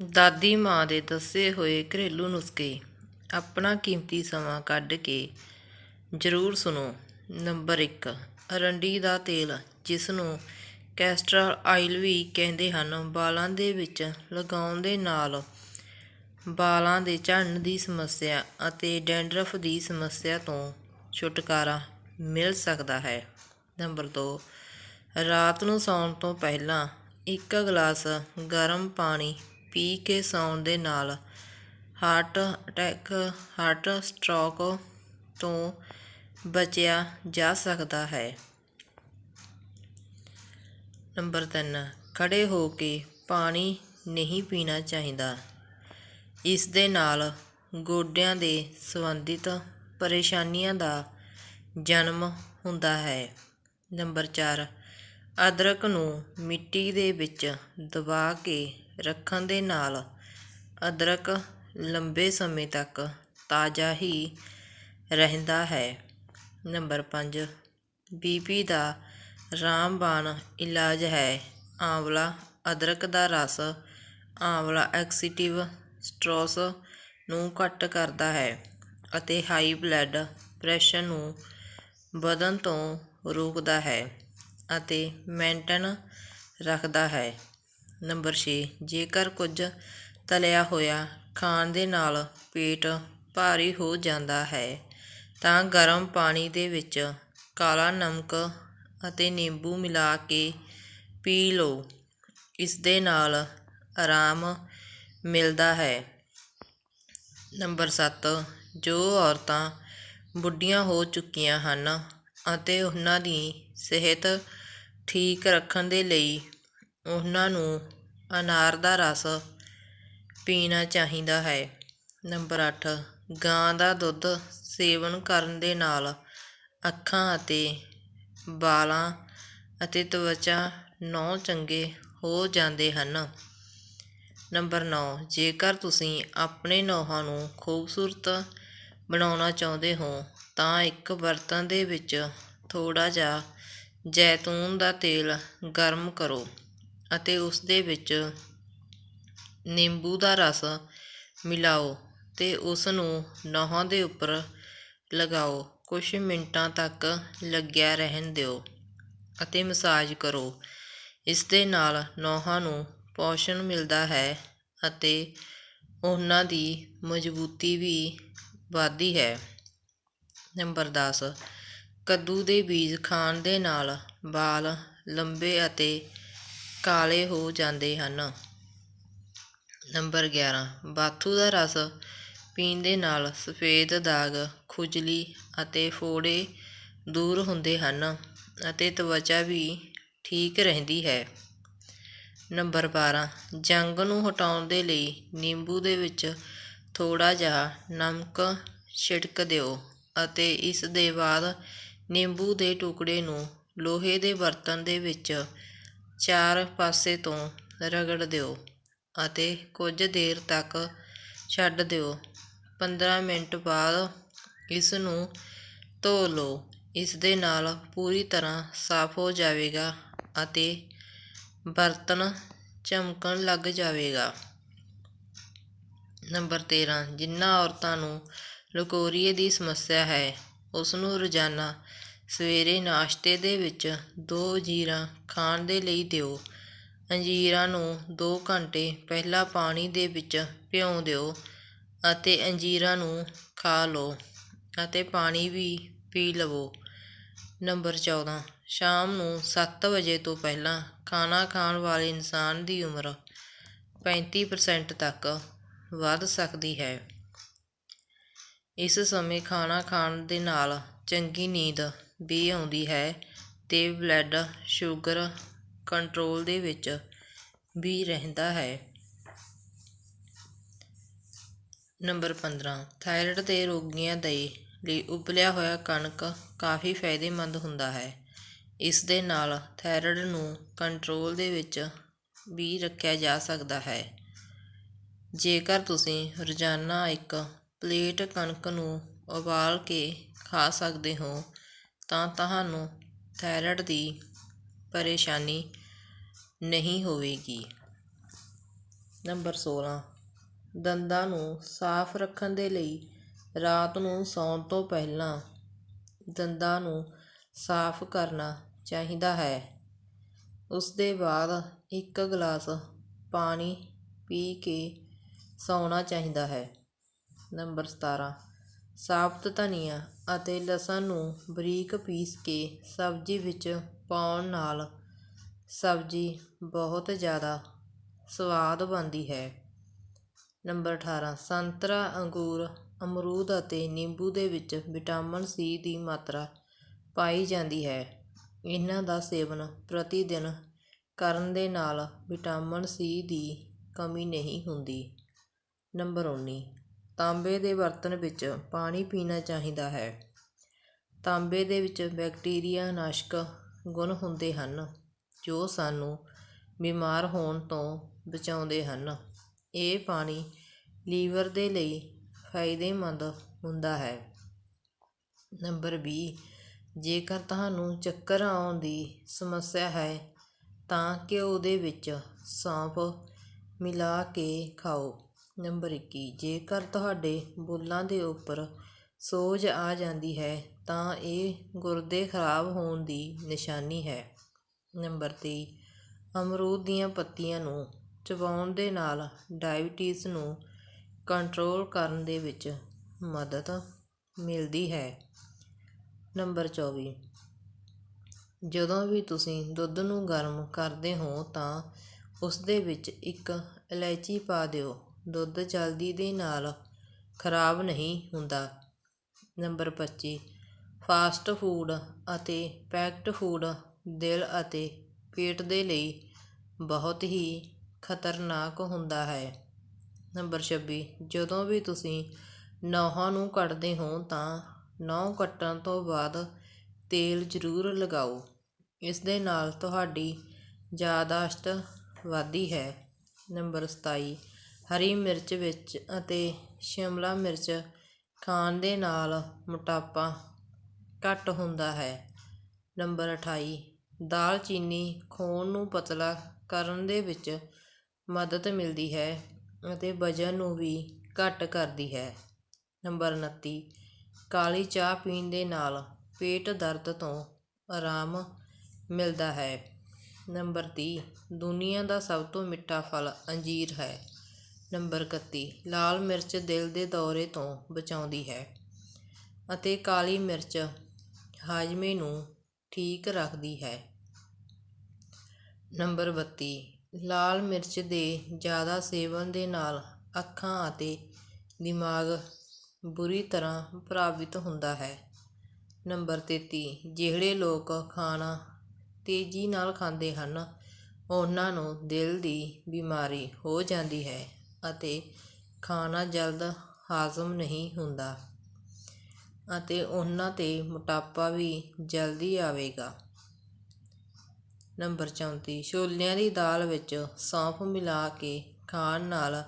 ਦਾਦੀ ਮਾਂ ਦੇ ਦੱਸੇ ਹੋਏ ਘਰੇਲੂ ਨੁਸਖੇ ਆਪਣਾ ਕੀਮਤੀ ਸਮਾਂ ਕੱਢ ਕੇ ਜ਼ਰੂਰ ਸੁਣੋ। ਨੰਬਰ 1 ਅਰੰਡੀ ਦਾ ਤੇਲ ਜਿਸ ਨੂੰ ਕੈਸਟਰ ਆਇਲ ਵੀ ਕਹਿੰਦੇ ਹਨ ਵਾਲਾਂ ਦੇ ਵਿੱਚ ਲਗਾਉਣ ਦੇ ਨਾਲ ਵਾਲਾਂ ਦੇ ਝੜਨ ਦੀ ਸਮੱਸਿਆ ਅਤੇ ਡੈਂਡਰਫ ਦੀ ਸਮੱਸਿਆ ਤੋਂ ਛੁਟਕਾਰਾ ਮਿਲ ਸਕਦਾ ਹੈ। ਨੰਬਰ 2 ਰਾਤ ਨੂੰ ਸੌਣ ਤੋਂ ਪਹਿਲਾਂ ਇੱਕ ਗਲਾਸ ਗਰਮ ਪਾਣੀ ਪੀ ਕੇ ਸੌਣ ਦੇ ਨਾਲ ਹਾਰਟ ਅਟੈਕ, ਹਾਰਟ ਸਟ੍ਰੋਕ ਤੋਂ ਬਚਿਆ ਜਾ ਸਕਦਾ ਹੈ। ਨੰਬਰ 3 ਖੜੇ ਹੋ ਕੇ ਪਾਣੀ ਨਹੀਂ ਪੀਣਾ ਚਾਹੀਦਾ। ਇਸ ਦੇ ਨਾਲ ਗੋਡਿਆਂ ਦੇ ਸੰਬੰਧਿਤ ਪਰੇਸ਼ਾਨੀਆਂ ਦਾ ਜਨਮ ਹੁੰਦਾ ਹੈ। ਨੰਬਰ 4 ਅਦਰਕ ਨੂੰ ਮਿੱਟੀ ਦੇ ਵਿੱਚ ਦਬਾ ਕੇ ਰੱਖਣ ਦੇ ਨਾਲ ਅਦਰਕ ਲੰਬੇ ਸਮੇਂ ਤੱਕ ਤਾਜ਼ਾ ਹੀ ਰਹਿੰਦਾ ਹੈ। ਨੰਬਰ ਪੰਜ, ਬੀ ਪੀ ਦਾ ਰਾਮਬਾਣ ਇਲਾਜ ਹੈ। ਆਂਵਲਾ, ਅਦਰਕ ਦਾ ਰਸ ਆਂਵਲਾ ਐਕਸੀਟਿਵ ਸਟ੍ਰੋਸ ਨੂੰ ਘੱਟ ਕਰਦਾ ਹੈ ਅਤੇ ਹਾਈ ਬਲੱਡ ਪ੍ਰੈਸ਼ਰ ਨੂੰ ਵਧਣ ਤੋਂ ਰੋਕਦਾ ਹੈ ਅਤੇ ਮੇਨਟੇਨ ਰੱਖਦਾ ਹੈ। ਨੰਬਰ 6 ਜੇਕਰ ਕੁਝ ਤਲਿਆ ਹੋਇਆ ਖਾਣ ਦੇ ਨਾਲ ਪੇਟ ਭਾਰੀ ਹੋ ਜਾਂਦਾ ਹੈ, ਤਾਂ ਗਰਮ ਪਾਣੀ ਦੇ ਵਿੱਚ ਕਾਲਾ ਨਮਕ ਅਤੇ ਨਿੰਬੂ ਮਿਲਾ ਕੇ ਪੀ ਲਓ। ਇਸ ਦੇ ਨਾਲ ਆਰਾਮ ਮਿਲਦਾ ਹੈ। ਨੰਬਰ 7 ਜੋ ਔਰਤਾਂ ਬੁੱਢੀਆਂ ਹੋ ਚੁੱਕੀਆਂ ਹਨ ਅਤੇ ਉਹਨਾਂ ਦੀ ਸਿਹਤ ਠੀਕ ਰੱਖਣ ਦੇ ਲਈ ਉਹਨਾਂ ਨੂੰ ਅਨਾਰ ਦਾ ਰਸ ਪੀਣਾ ਚਾਹੀਦਾ ਹੈ। ਨੰਬਰ ਅੱਠ, ਗਾਂ ਦਾ ਦੁੱਧ ਸੇਵਨ ਕਰਨ ਦੇ ਨਾਲ ਅੱਖਾਂ ਅਤੇ ਵਾਲਾਂ ਅਤੇ ਤਵਚਾ ਨੌ ਚੰਗੇ ਹੋ ਜਾਂਦੇ ਹਨ। ਨੰਬਰ 9 ਜੇਕਰ ਤੁਸੀਂ ਆਪਣੇ ਨੌਹਾਂ ਨੂੰ ਖੂਬਸੂਰਤ ਬਣਾਉਣਾ ਚਾਹੁੰਦੇ ਹੋ, ਤਾਂ ਇੱਕ ਬਰਤਨ ਦੇ ਵਿੱਚ ਥੋੜਾ ਜਿਹਾ ਜੈਤੂਨ ਦਾ ਤੇਲ ਗਰਮ ਕਰੋ। ਅਤੇ ਉਸ ਦੇ ਵਿੱਚ ਨਿੰਬੂ ਦਾ ਰਸ ਮਿਲਾਓ ਅਤੇ ਉਸ ਨੂੰ ਨਹੁੰ ਦੇ ਉੱਪਰ ਲਗਾਓ। ਕੁਛ ਮਿੰਟਾਂ ਤੱਕ ਲੱਗਿਆ ਰਹਿਣ ਦਿਓ ਅਤੇ ਮਸਾਜ ਕਰੋ। ਇਸ ਦੇ ਨਾਲ ਨਹੁੰ ਨੂੰ ਪੋਸ਼ਣ ਮਿਲਦਾ ਹੈ ਅਤੇ ਉਹਨਾਂ ਦੀ ਮਜ਼ਬੂਤੀ ਵੀ ਵਧਦੀ ਹੈ। ਨੰਬਰ 10 ਕੱਦੂ ਦੇ ਬੀਜ ਖਾਣ ਦੇ ਨਾਲ ਵਾਲ ਲੰਬੇ ਅਤੇ ਕਾਲੇ ਹੋ ਜਾਂਦੇ ਹਨ। ਨੰਬਰ 11 ਬਾਥੂ ਦਾ ਰਸ ਪੀਣ ਦੇ ਨਾਲ ਸਫੇਦ ਦਾਗ, ਖੁਜਲੀ ਅਤੇ ਫੋੜੇ ਦੂਰ ਹੁੰਦੇ ਹਨ ਅਤੇ ਤਵਚਾ ਵੀ ਠੀਕ ਰਹਿੰਦੀ ਹੈ। ਨੰਬਰ 12 ਜੰਗ ਨੂੰ ਹਟਾਉਣ ਦੇ ਲਈ ਨਿੰਬੂ ਦੇ ਵਿੱਚ ਥੋੜਾ ਜਿਹਾ ਨਮਕ ਛਿੜਕ ਦਿਓ ਅਤੇ ਇਸ ਦੇ ਬਾਅਦ ਨਿੰਬੂ ਦੇ ਟੁਕੜੇ ਨੂੰ ਲੋਹੇ ਦੇ ਬਰਤਨ ਦੇ ਵਿੱਚ ਚਾਰ ਪਾਸੇ ਤੋਂ ਰਗੜ ਦਿਓ ਅਤੇ ਕੁਝ ਦੇਰ ਤੱਕ ਛੱਡ ਦਿਓ। 15 ਮਿੰਟ ਬਾਅਦ ਇਸ ਨੂੰ ਧੋ ਲਓ। ਇਸ ਦੇ ਨਾਲ ਪੂਰੀ ਤਰ੍ਹਾਂ ਸਾਫ਼ ਹੋ ਜਾਵੇਗਾ ਅਤੇ ਬਰਤਨ ਚਮਕਣ ਲੱਗ ਜਾਵੇਗਾ। ਨੰਬਰ 13 ਜਿਨ੍ਹਾਂ ਔਰਤਾਂ ਨੂੰ ਲਕੋਰੀਏ ਦੀ ਸਮੱਸਿਆ ਹੈ, ਉਸ ਨੂੰ ਰੋਜ਼ਾਨਾ ਸਵੇਰੇ ਨਾਸ਼ਤੇ ਦੇ ਵਿੱਚ ਦੋ ਜੀਰਾ ਖਾਣ ਦੇ ਲਈ ਦਿਓ। ਅੰਜੀਰਾਂ ਨੂੰ ਦੋ ਘੰਟੇ ਪਹਿਲਾਂ ਪਾਣੀ ਦੇ ਵਿੱਚ ਭਿਉਂ ਦਿਓ ਅਤੇ ਅੰਜੀਰਾਂ ਨੂੰ ਖਾ ਲਓ ਅਤੇ ਪਾਣੀ ਵੀ ਪੀ ਲਵੋ। ਨੰਬਰ 14 ਸ਼ਾਮ ਨੂੰ ਸੱਤ ਵਜੇ ਤੋਂ ਪਹਿਲਾਂ ਖਾਣਾ ਖਾਣ ਵਾਲੇ ਇਨਸਾਨ ਦੀ ਉਮਰ 35% ਤੱਕ ਵੱਧ ਸਕਦੀ ਹੈ। ਇਸ ਸਮੇਂ ਖਾਣਾ ਖਾਣ ਦੇ ਨਾਲ ਚੰਗੀ ਨੀਂਦ ਵੀ ਆਉਂਦੀ ਹੈ ਅਤੇ ਬਲੱਡ ਸ਼ੂਗਰ ਕੰਟਰੋਲ ਦੇ ਵਿੱਚ ਵੀ ਰਹਿੰਦਾ ਹੈ। ਨੰਬਰ 15 ਥਾਇਰਡ ਦੇ ਰੋਗੀਆਂ ਦੇ ਲਈ ਉਬਲਿਆ ਹੋਇਆ ਕਣਕ ਕਾਫੀ ਫਾਇਦੇਮੰਦ ਹੁੰਦਾ ਹੈ। ਇਸ ਦੇ ਨਾਲ ਥਾਇਰਡ ਨੂੰ ਕੰਟਰੋਲ ਦੇ ਵਿੱਚ ਵੀ ਰੱਖਿਆ ਜਾ ਸਕਦਾ ਹੈ। ਜੇਕਰ ਤੁਸੀਂ ਰੋਜ਼ਾਨਾ ਇੱਕ ਪਲੇਟ ਕਣਕ ਨੂੰ ਉਬਾਲ ਕੇ ਖਾ ਸਕਦੇ ਹੋ ਤਾਂ ਤੁਹਾਨੂੰ ਥਾਇਰਾਇਡ ਦੀ ਪਰੇਸ਼ਾਨੀ ਨਹੀਂ ਹੋਵੇਗੀ। ਨੰਬਰ 16 ਦੰਦਾਂ ਨੂੰ ਸਾਫ਼ ਰੱਖਣ ਦੇ ਲਈ ਰਾਤ ਨੂੰ ਸੌਣ ਤੋਂ ਪਹਿਲਾਂ ਦੰਦਾਂ ਨੂੰ ਸਾਫ਼ ਕਰਨਾ ਚਾਹੀਦਾ ਹੈ। ਉਸ ਦੇ ਬਾਅਦ ਇੱਕ ਗਲਾਸ ਪਾਣੀ ਪੀ ਕੇ ਸੌਣਾ ਚਾਹੀਦਾ ਹੈ। ਨੰਬਰ 17 ਸਾਬਤ ਧਨੀਆ ਅਤੇ ਲਸਣ ਨੂੰ ਬਰੀਕ ਪੀਸ ਕੇ ਸਬਜ਼ੀ ਵਿੱਚ ਪਾਉਣ ਨਾਲ ਸਬਜ਼ੀ ਬਹੁਤ ਜ਼ਿਆਦਾ ਸਵਾਦ ਬਣਦੀ ਹੈ। ਨੰਬਰ 18 ਸੰਤਰਾ, ਅੰਗੂਰ, ਅਮਰੂਦ ਅਤੇ ਨਿੰਬੂ ਦੇ ਵਿੱਚ ਵਿਟਾਮਿਨ ਸੀ ਦੀ ਮਾਤਰਾ ਪਾਈ ਜਾਂਦੀ ਹੈ। ਇਹਨਾਂ ਦਾ ਸੇਵਨ ਪ੍ਰਤੀ ਦਿਨ ਕਰਨ ਦੇ ਨਾਲ ਵਿਟਾਮਿਨ ਸੀ ਦੀ ਕਮੀ ਨਹੀਂ ਹੁੰਦੀ। ਨੰਬਰ 19 ਤਾਂਬੇ ਦੇ ਬਰਤਨ ਵਿੱਚ ਪਾਣੀ ਪੀਣਾ ਚਾਹੀਦਾ ਹੈ। ਤਾਂਬੇ ਦੇ ਵਿੱਚ ਬੈਕਟੀਰੀਆ ਨਾਸ਼ਕ ਗੁਣ ਹੁੰਦੇ ਹਨ, ਜੋ ਸਾਨੂੰ ਬਿਮਾਰ ਹੋਣ ਤੋਂ ਬਚਾਉਂਦੇ ਹਨ। ਇਹ ਪਾਣੀ ਲੀਵਰ ਦੇ ਲਈ ਫਾਇਦੇਮੰਦ ਹੁੰਦਾ ਹੈ। ਨੰਬਰ ਵੀਹ ਜੇਕਰ ਤੁਹਾਨੂੰ ਚੱਕਰ ਆਉਣ ਦੀ ਸਮੱਸਿਆ ਹੈ, ਤਾਂ ਘਿਓ ਦੇ ਵਿੱਚ ਸੌਂਫ ਮਿਲਾ ਕੇ ਖਾਓ। ਨੰਬਰ 21 ਜੇਕਰ ਤੁਹਾਡੇ ਬੁੱਲਾਂ ਦੇ ਉੱਪਰ ਸੋਜ ਆ ਜਾਂਦੀ ਹੈ, ਤਾਂ ਇਹ ਗੁਰਦੇ ਖਰਾਬ ਹੋਣ ਦੀ ਨਿਸ਼ਾਨੀ ਹੈ। ਨੰਬਰ 23 ਅਮਰੂਦ ਦੀਆਂ ਪੱਤੀਆਂ ਨੂੰ ਚਬਾਉਣ ਦੇ ਨਾਲ ਡਾਇਬਟੀਜ਼ ਨੂੰ ਕੰਟਰੋਲ ਕਰਨ ਦੇ ਵਿੱਚ ਮਦਦ ਮਿਲਦੀ ਹੈ। ਨੰਬਰ 24 ਜਦੋਂ ਵੀ ਤੁਸੀਂ ਦੁੱਧ ਨੂੰ ਗਰਮ ਕਰਦੇ ਹੋ, ਤਾਂ ਉਸ ਦੇ ਵਿੱਚ ਇੱਕ ਇਲਾਇਚੀ ਪਾ ਦਿਓ। ਦੁੱਧ ਜਲਦੀ ਦੇ ਨਾਲ ਖਰਾਬ ਨਹੀਂ ਹੁੰਦਾ। ਨੰਬਰ 25 ਫਾਸਟ ਫੂਡ ਅਤੇ ਪੈਕਡ ਫੂਡ ਦਿਲ ਅਤੇ ਪੇਟ ਦੇ ਲਈ ਬਹੁਤ ਹੀ ਖਤਰਨਾਕ ਹੁੰਦਾ ਹੈ। ਨੰਬਰ 26 ਜਦੋਂ ਵੀ ਤੁਸੀਂ ਨਹੁੰ ਨੂੰ ਕੱਟਦੇ ਹੋ ਤਾਂ ਨਹੁੰ ਕੱਟਣ ਤੋਂ ਬਾਅਦ ਤੇਲ ਜ਼ਰੂਰ ਲਗਾਓ। ਇਸ ਦੇ ਨਾਲ ਤੁਹਾਡੀ ਯਾਦਾਸ਼ਤ ਵਧਦੀ ਹੈ। ਨੰਬਰ 27 ਹਰੀ ਮਿਰਚ ਵਿੱਚ ਅਤੇ ਸ਼ਿਮਲਾ ਮਿਰਚ ਖਾਣ ਦੇ ਨਾਲ ਮੋਟਾਪਾ ਘੱਟ ਹੁੰਦਾ ਹੈ। ਨੰਬਰ 28 ਦਾਲਚੀਨੀ ਖੂਨ ਨੂੰ ਪਤਲਾ ਕਰਨ ਦੇ ਵਿੱਚ ਮਦਦ ਮਿਲਦੀ ਹੈ ਅਤੇ ਵਜ਼ਨ ਨੂੰ ਵੀ ਘੱਟ ਕਰਦੀ ਹੈ। ਨੰਬਰ 29 ਕਾਲੀ ਚਾਹ ਪੀਣ ਦੇ ਨਾਲ ਪੇਟ ਦਰਦ ਤੋਂ ਆਰਾਮ ਮਿਲਦਾ ਹੈ। ਨੰਬਰ 30 ਦੁਨੀਆ ਦਾ ਸਭ ਤੋਂ ਮਿੱਠਾ ਫਲ ਅੰਜੀਰ ਹੈ। ਨੰਬਰ 31 ਲਾਲ ਮਿਰਚ ਦਿਲ ਦੇ ਦੌਰੇ ਤੋਂ ਬਚਾਉਂਦੀ ਹੈ ਅਤੇ ਕਾਲੀ ਮਿਰਚ ਹਾਜ਼ਮੇ ਨੂੰ ਠੀਕ ਰੱਖਦੀ ਹੈ। ਨੰਬਰ 32 ਲਾਲ ਮਿਰਚ ਦੇ ਜ਼ਿਆਦਾ ਸੇਵਨ ਦੇ ਨਾਲ ਅੱਖਾਂ ਅਤੇ ਦਿਮਾਗ ਬੁਰੀ ਤਰ੍ਹਾਂ ਪ੍ਰਭਾਵਿਤ ਹੁੰਦਾ ਹੈ। ਨੰਬਰ 33 ਜਿਹੜੇ ਲੋਕ ਖਾਣਾ ਤੇਜ਼ੀ ਨਾਲ ਖਾਂਦੇ ਹਨ, ਉਹਨਾਂ ਨੂੰ ਦਿਲ ਦੀ ਬਿਮਾਰੀ ਹੋ ਜਾਂਦੀ ਹੈ। ਅਤੇ ਖਾਣਾ ਜਲਦ ਹਾਜ਼ਮ ਨਹੀਂ ਹੁੰਦਾ ਅਤੇ ਉਹਨਾਂ 'ਤੇ ਮੋਟਾਪਾ ਵੀ ਜਲਦੀ ਆਵੇਗਾ। ਨੰਬਰ 34 ਛੋਲਿਆਂ ਦੀ ਦਾਲ ਵਿੱਚ ਸੌਂਫ ਮਿਲਾ ਕੇ ਖਾਣ ਨਾਲ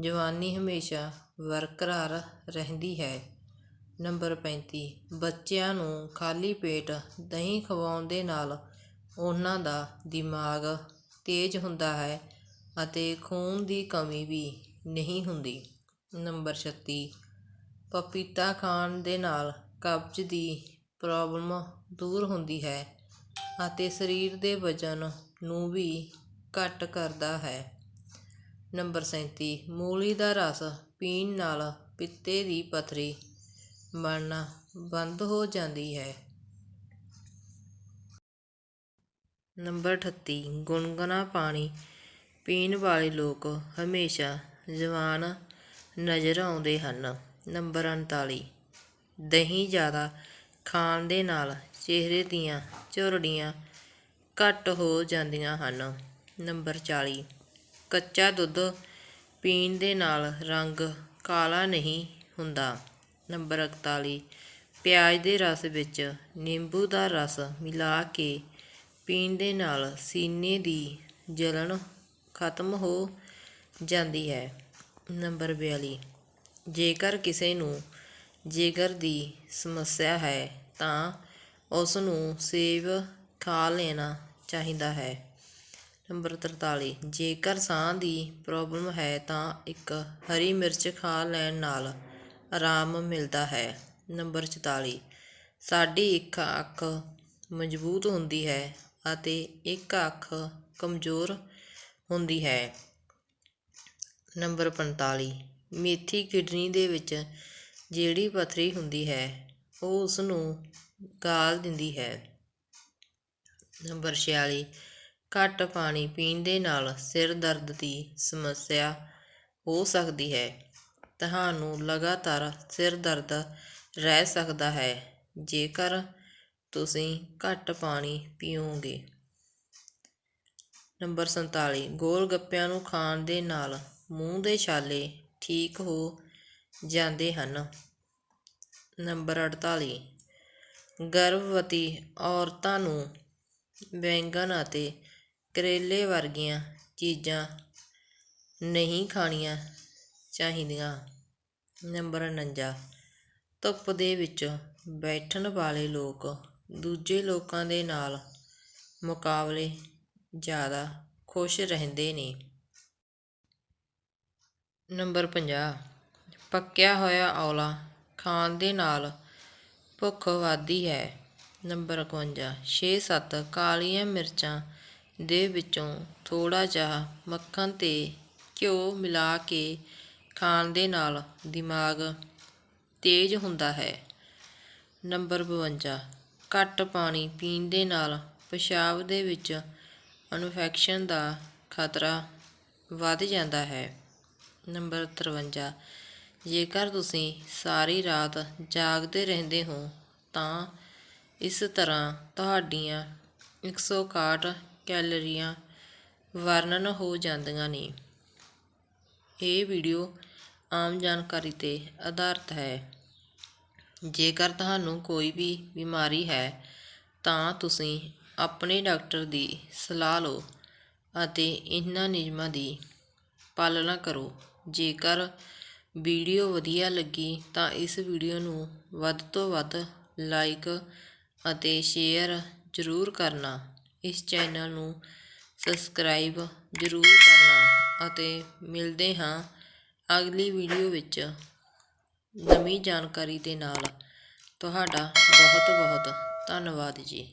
ਜਵਾਨੀ ਹਮੇਸ਼ਾ ਬਰਕਰਾਰ ਰਹਿੰਦੀ ਹੈ। ਨੰਬਰ 35 ਬੱਚਿਆਂ ਨੂੰ ਖਾਲੀ ਪੇਟ ਦਹੀਂ ਖਵਾਉਣ ਦੇ ਨਾਲ ਉਹਨਾਂ ਦਾ ਦਿਮਾਗ ਤੇਜ਼ ਹੁੰਦਾ ਹੈ ਅਤੇ ਖੂਨ ਦੀ ਕਮੀ ਵੀ ਨਹੀਂ ਹੁੰਦੀ। ਨੰਬਰ 36 ਪਪੀਤਾ ਖਾਣ ਦੇ ਨਾਲ ਕਬਜ਼ ਦੀ ਪ੍ਰੋਬਲਮ ਦੂਰ ਹੁੰਦੀ ਹੈ ਅਤੇ ਸਰੀਰ ਦੇ ਵਜ਼ਨ ਨੂੰ ਵੀ ਘੱਟ ਕਰਦਾ ਹੈ। ਨੰਬਰ 37 ਮੂਲੀ ਦਾ ਰਸ ਪੀਣ ਨਾਲ ਪਿੱਤੇ ਦੀ ਪਥਰੀ ਬਣਨਾ ਬੰਦ ਹੋ ਜਾਂਦੀ ਹੈ। ਨੰਬਰ 38 ਗੁਨਗੁਣਾ ਪਾਣੀ ਪੀਣ ਵਾਲੇ ਲੋਕ ਹਮੇਸ਼ਾ ਜਵਾਨ ਨਜ਼ਰ ਆਉਂਦੇ ਹਨ। ਨੰਬਰ 39 ਦਹੀਂ ਜ਼ਿਆਦਾ ਖਾਣ ਦੇ ਨਾਲ ਚਿਹਰੇ ਦੀਆਂ ਝੁਰੜੀਆਂ ਘੱਟ ਹੋ ਜਾਂਦੀਆਂ ਹਨ। ਨੰਬਰ 40 ਕੱਚਾ ਦੁੱਧ ਪੀਣ ਦੇ ਨਾਲ ਰੰਗ ਕਾਲਾ ਨਹੀਂ ਹੁੰਦਾ। ਨੰਬਰ 41 ਪਿਆਜ਼ ਦੇ ਰਸ ਵਿੱਚ ਨਿੰਬੂ ਦਾ ਰਸ ਮਿਲਾ ਕੇ ਪੀਣ ਦੇ ਨਾਲ ਸੀਨੇ ਦੀ ਜਲਣ ਖਤਮ ਹੋ ਜਾਂਦੀ ਹੈ। ਨੰਬਰ 42 ਜੇਕਰ ਕਿਸੇ ਨੂੰ ਜਿਗਰ ਦੀ ਸਮੱਸਿਆ ਹੈ, ਤਾਂ ਉਸ ਨੂੰ ਸੇਬ ਖਾ ਲੈਣਾ ਚਾਹੀਦਾ ਹੈ। ਨੰਬਰ 43 ਜੇਕਰ ਸਾਹ ਦੀ ਪ੍ਰੋਬਲਮ ਹੈ, ਤਾਂ ਇੱਕ ਹਰੀ ਮਿਰਚ ਖਾ ਲੈਣ ਨਾਲ ਆਰਾਮ ਮਿਲਦਾ ਹੈ। ਨੰਬਰ 44 ਸਾਡੀ ਇੱਕ ਅੱਖ ਮਜ਼ਬੂਤ ਹੁੰਦੀ ਹੈ ਅਤੇ ਇੱਕ ਅੱਖ ਕਮਜ਼ੋਰ ਹੁੰਦੀ ਹੈ। ਨੰਬਰ 45 ਮੇਥੀ ਕਿਡਨੀ ਦੇ ਵਿੱਚ ਜਿਹੜੀ ਪਥਰੀ ਹੁੰਦੀ ਹੈ, ਉਹ ਉਸ ਨੂੰ ਗਾਲ ਦਿੰਦੀ ਹੈ। ਨੰਬਰ 46 ਘੱਟ ਪਾਣੀ ਪੀਣ ਦੇ ਨਾਲ ਸਿਰ ਦਰਦ ਦੀ ਸਮੱਸਿਆ ਹੋ ਸਕਦੀ ਹੈ। ਤੁਹਾਨੂੰ ਲਗਾਤਾਰ ਸਿਰ ਦਰਦ ਰਹਿ ਸਕਦਾ ਹੈ, ਜੇਕਰ ਤੁਸੀਂ ਘੱਟ ਪਾਣੀ ਪੀਓਗੇ। ਨੰਬਰ 47 ਗੋਲ ਗੱਪਿਆਂ ਨੂੰ ਖਾਣ ਦੇ ਨਾਲ ਮੂੰਹ ਦੇ ਛਾਲੇ ਠੀਕ ਹੋ ਜਾਂਦੇ ਹਨ। ਨੰਬਰ 48 ਗਰਭਵਤੀ ਔਰਤਾਂ ਨੂੰ ਬੈਂਗਣ ਅਤੇ ਕਰੇਲੇ ਵਰਗੀਆਂ ਚੀਜ਼ਾਂ ਨਹੀਂ ਖਾਣੀਆਂ ਚਾਹੀਦੀਆਂ। ਨੰਬਰ 49 ਧੁੱਪ ਦੇ ਵਿੱਚ ਬੈਠਣ ਵਾਲੇ ਲੋਕ ਦੂਜੇ ਲੋਕਾਂ ਦੇ ਨਾਲ ਮੁਕਾਬਲੇ ਜ਼ਿਆਦਾ ਖੁਸ਼ ਰਹਿੰਦੇ ਨੇ। ਨੰਬਰ 50 ਪੱਕਿਆ ਹੋਇਆ ਔਲਾ ਖਾਣ ਦੇ ਨਾਲ ਭੁੱਖ ਵੱਧਦੀ ਹੈ। ਨੰਬਰ 51 6-7 ਕਾਲੀਆਂ ਮਿਰਚਾਂ ਦੇ ਵਿੱਚੋਂ ਥੋੜਾ ਜਿਹਾ ਮੱਖਣ ਤੇ ਘਿਓ ਮਿਲਾ ਕੇ ਖਾਣ ਦੇ ਨਾਲ ਦਿਮਾਗ ਤੇਜ਼ ਹੁੰਦਾ ਹੈ। ਨੰਬਰ 52 ਘੱਟ ਪਾਣੀ ਪੀਣ ਦੇ ਨਾਲ ਪਿਸ਼ਾਬ ਦੇ ਵਿੱਚ ਇਨਫੈਕਸ਼ਨ ਦਾ ਖਤਰਾ ਵੱਧ ਜਾਂਦਾ ਹੈ। ਨੰਬਰ 53 ਜੇਕਰ ਤੁਸੀਂ ਸਾਰੀ ਰਾਤ ਜਾਗਦੇ ਰਹਿੰਦੇ ਹੋ, ਤਾਂ ਇਸ ਤਰ੍ਹਾਂ ਤੁਹਾਡੀਆਂ 161 ਕੈਲਰੀਆਂ ਵਰਣਨ ਹੋ ਜਾਂਦੀਆਂ ਨੇ। ਇਹ ਵੀਡੀਓ ਆਮ ਜਾਣਕਾਰੀ ਤੇ ਆਧਾਰਿਤ ਹੈ। ਜੇਕਰ ਤੁਹਾਨੂੰ ਕੋਈ ਵੀ ਬਿਮਾਰੀ ਹੈ, ਤਾਂ ਤੁਸੀਂ ਆਪਣੇ ਡਾਕਟਰ ਦੀ ਸਲਾਹ ਲਓ ਅਤੇ ਇਹਨਾਂ ਨਿਯਮਾਂ ਦੀ ਪਾਲਣਾ ਕਰੋ। ਜੇਕਰ ਵੀਡੀਓ ਵਧੀਆ ਲੱਗੀ ਤਾਂ ਇਸ ਵੀਡੀਓ ਨੂੰ ਵੱਧ ਤੋਂ ਵੱਧ ਲਾਈਕ ਅਤੇ ਸ਼ੇਅਰ ਜ਼ਰੂਰ ਕਰਨਾ। ਇਸ ਚੈਨਲ ਨੂੰ ਸਬਸਕ੍ਰਾਈਬ ਜ਼ਰੂਰ ਕਰਨਾ ਅਤੇ ਮਿਲਦੇ ਹਾਂ ਅਗਲੀ ਵੀਡੀਓ ਵਿੱਚ। ਨਵੀਂ ਜਾਣਕਾਰੀ ਦੇ ਨਾਲ। ਤੁਹਾਡਾ ਬਹੁਤ ਬਹੁਤ ਧੰਨਵਾਦ ਜੀ।